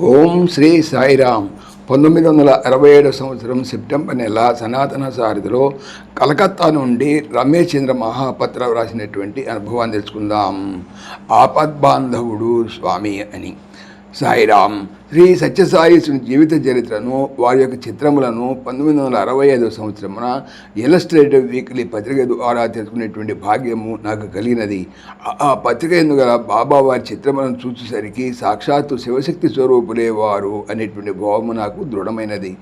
ఓం శ్రీ సాయిరామ్ పంతొమ్మిది వందల అరవై ఏడు సంవత్సరం సెప్టెంబర్ నెల సనాతన సారథిలో కలకత్తా నుండి రమేష్ చంద్ర మహాపత్ర వ్రాసినటువంటి అనుభవాన్ని తెలుసుకుందాం. ఆపద్బాంధవుడు స్వామి అని. సాయిరామ్ శ్రీ సత్యసాయిసుని జీవిత చరిత్రను వారి యొక్క చిత్రములను పంతొమ్మిది వందల అరవై ఐదవ సంవత్సరమున ఇలస్ట్రేటివ్ వీక్లీ పత్రిక ద్వారా తెలుసుకునేటువంటి భాగ్యము నాకు కలిగినది. ఆ- ఆ పత్రిక ఎందుగల బాబా వారి చిత్రములను చూసేసరికి సాక్షాత్తు శివశక్తి స్వరూపులే వారు అనేటువంటి భావము నాకు దృఢమైనది.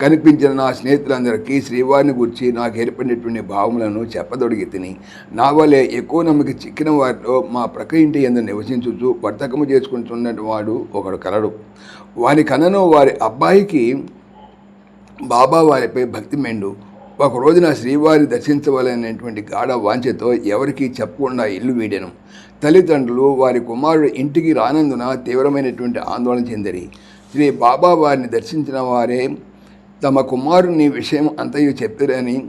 కనిపించిన నా స్నేహితులందరికీ శ్రీవారిని గురించి నాకు ఏర్పడినటువంటి భావములను చెప్పదొడిగి తిని నా వలె ఎక్కువ నమ్మకి చిక్కిన వారిలో మా ప్రక్క ఇంటి ఎందు నివసించుచు వర్తకము చేసుకుంటున్న వాడు ఒకడు కలడు. వారి కనను వారి అబ్బాయికి బాబా వారిపై భక్తి మెండు. ఒక రోజున శ్రీవారి దర్శించవలనేటువంటి గాఢ వాంఛతో ఎవరికీ చెప్పకుండా ఇల్లు వీడెను. తల్లిదండ్రులు వారి కుమారుడు ఇంటికి రానందున తీవ్రమైనటువంటి ఆందోళన చెందిరి. శ్రీ బాబా వారిని దర్శించిన వారే తమ కుమారుని విషయం అంతయు చెప్పిరని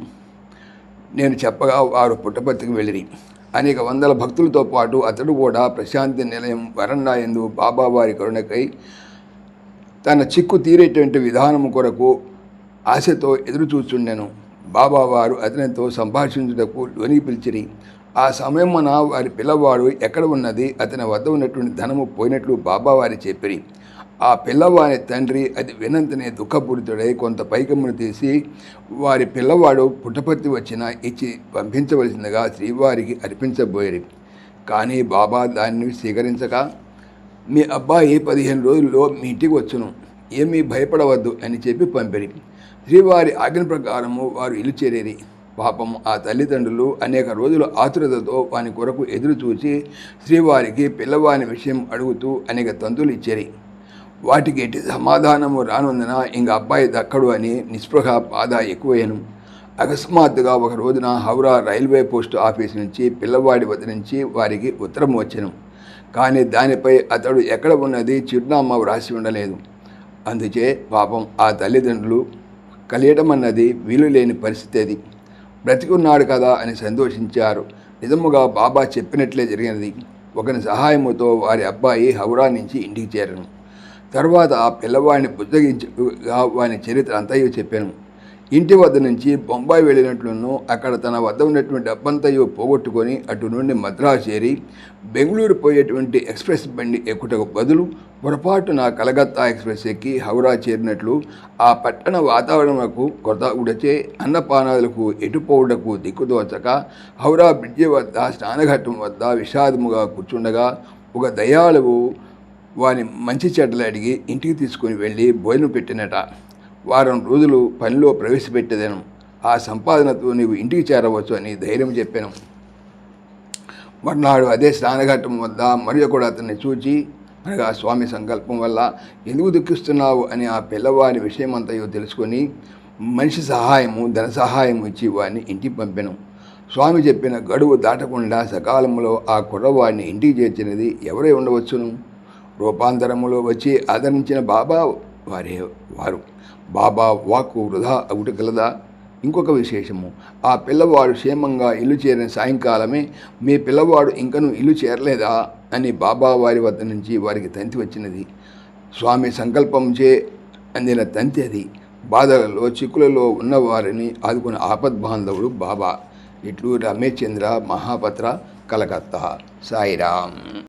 నేను చెప్పగా వారు పుట్టపర్తికి వెళ్ళిరి. అనేక వందల భక్తులతో పాటు అతడు కూడా ప్రశాంతి నిలయం వరండా ఎందు బాబావారి కరుణకై తన చిక్కు తీరేటువంటి విధానం కొరకు ఆశతో ఎదురుచూస్తుండెను బాబావారు అతనితో సంభాషించుటకు లోనికి పిలిచిరి. ఆ సమయమున వారి పిల్లవాడు ఎక్కడ ఉన్నది? అతని వద్ద ఉన్నటువంటి ధనము పోయినట్లు బాబావారి చెప్పిరి. ఆ పిల్లవాని తండ్రి అది వినంతనే దుఃఖపూరితుడై కొంత పైకమ్మును తీసి వారి పిల్లవాడు పుట్టపర్తి వచ్చిన ఇచ్చి పంపించవలసిందిగా శ్రీవారికి అర్పించబోయేది కానీ బాబా దాన్ని స్వీకరించక మీ అబ్బాయి పదిహేను రోజుల్లో మీ ఇంటికి వచ్చును. ఏమీ భయపడవద్దు అని చెప్పి పంపిరి. శ్రీవారి ఆజ్ఞ ప్రకారము వారు ఇల్లు చేరేరి. పాపం ఆ తల్లిదండ్రులు అనేక రోజులు ఆతురతతో వాని కొరకు ఎదురు చూసి శ్రీవారికి పిల్లవాని విషయం అడుగుతూ అనేక తంతులు ఇచ్చేరి. వాటికి ఎట్టి సమాధానము రానుందన ఇంక అబ్బాయి దక్కడు అని నిస్పృహ బాధ ఎక్కువయ్యను. అకస్మాత్తుగా ఒక రోజున హౌరా రైల్వే పోస్ట్ ఆఫీస్ నుంచి పిల్లవాడి వద్ద నుంచి వారికి ఉత్తరం వచ్చెను. కానీ దానిపై అతడు ఎక్కడ ఉన్నది చిరునామా వ్రాసి ఉండలేదు. అందుచే పాపం ఆ తల్లిదండ్రులు కలియటం అన్నది వీలు లేని పరిస్థితి అది. బ్రతికున్నాడు కదా అని సంతోషించారు. నిజముగా బాబా చెప్పినట్లే జరిగినది. ఒకని సహాయముతో వారి అబ్బాయి హౌరా నుంచి ఇంటికి చేరను. తర్వాత ఆ పిల్లవాడిని బుజ్జగించి వాని చరిత్ర అంతయో చెప్పాను. ఇంటి వద్ద నుంచి బొంబాయి వెళ్ళినట్లును అక్కడ తన వద్ద ఉన్నటువంటి డబ్బంతయో పోగొట్టుకొని అటు నుండి మద్రాసు చేరి బెంగళూరు పోయేటువంటి ఎక్స్ప్రెస్ బండి ఎక్కుటకు బదులు పొరపాటున కలకత్తా ఎక్స్ప్రెస్ ఎక్కి హౌరా చేరినట్లు ఆ పట్టణ వాతావరణకు కొరత ఉడచే అన్నపానాలకు ఎటుపోవుటకు దిక్కుదోచక హౌరా బ్రిడ్జి వద్ద స్నానఘట్టం వద్ద విషాదముగా కూర్చుండగా ఒక దయాళువు వాని మంచి చెడ్డలు అడిగి ఇంటికి తీసుకుని వెళ్ళి భోజనం పెట్టినట. వారం రోజులు పనిలో ప్రవేశపెట్టేదాను. ఆ సంపాదనతో నీవు ఇంటికి చేరవచ్చు అని ధైర్యం చెప్పాను. మర్నాడు అదే స్నానఘట్టం వద్ద మరి కూడా అతన్ని చూచి అనగా స్వామి సంకల్పం వల్ల ఎందుకు దుఃఖిస్తున్నావు? అని ఆ పిల్లవాడి విషయమంతయో తెలుసుకొని మనిషి సహాయము ధన సహాయం ఇచ్చి వాడిని ఇంటికి పంపాను. స్వామి చెప్పిన గడువు దాటకుండా సకాలంలో ఆ కుర్రవాడిని ఇంటికి చేర్చినది ఎవరై ఉండవచ్చును? రూపాంతరములో వచ్చి ఆదరించిన బాబా వారే వారు. బాబా వాక్కు వృధా అవుట కలదా ఇంకొక విశేషము ఆ పిల్లవాడు క్షేమంగా ఇల్లు చేరిన సాయంకాలమే మీ పిల్లవాడు ఇంకను ఇల్లు చేరలేదా? అని బాబా వారి వద్ద నుంచి వారికి తంతి వచ్చినది. స్వామి సంకల్పంచే అందిన తంతి అది. బాధలలో చిక్కులలో ఉన్నవారిని ఆదుకున్న ఆపద్బాంధవుడు బాబా. ఇట్లు రమేష్ చంద్ర మహాపత్ర కలకత్తా. సాయిరామ్.